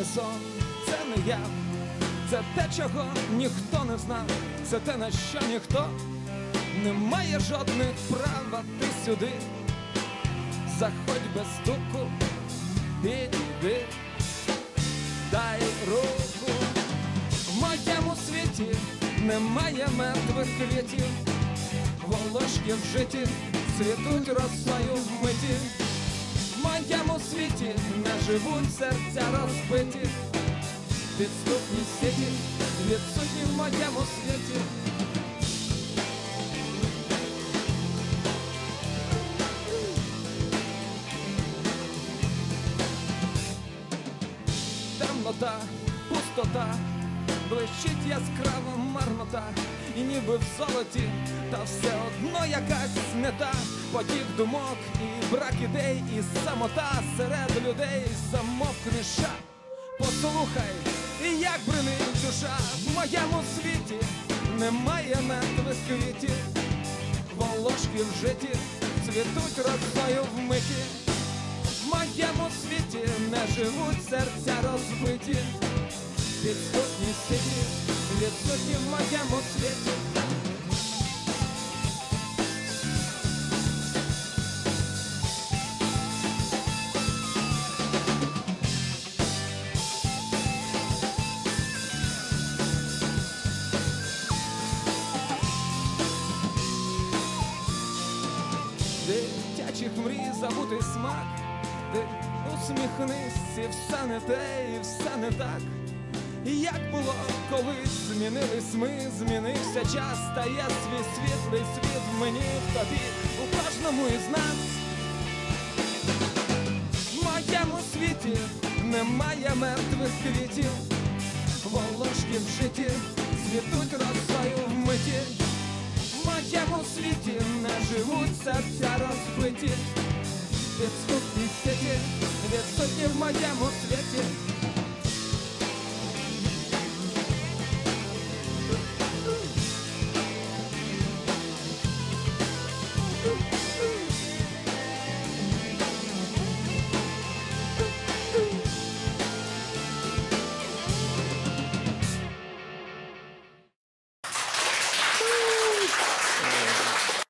не сон, це не я, це те, чого ніхто не знав, це те, на що ніхто не має жодних прав, а ти сюди. Заходь без стуку, підійди, дай руку. В моєму світі немає мертвих квітів, волошки в житті цвітуть росою в миті. Моєму світі не живуть серця розбиті, підступні сіті, відсутні в моєму світі. темнота, пустота, блищить яскрава марнота, і ніби в золоті, та все одно якась не та потік думок і брак ідей, і самота серед людей замовкне ша. Послухай, і як бринить душа в моєму світі немає мертвих волошки в житті цвітуть росою в миті. В моєму світі не живуть серця розбиті, підступні сіті, відсутні в моєму світі. Дитячих мрій забутий смак, ти усміхнись, і все не те, все не так. Як було колись змінились ми, змінився час, та є свій світлий світ в мені, в тобі, у кожному із нас. В моєму світі немає мертвих квітів, волошки в житті цвітуть росою в миті. В моєму світі не живуть серця розбиті, підступні сіті, відсутні в моєму світі.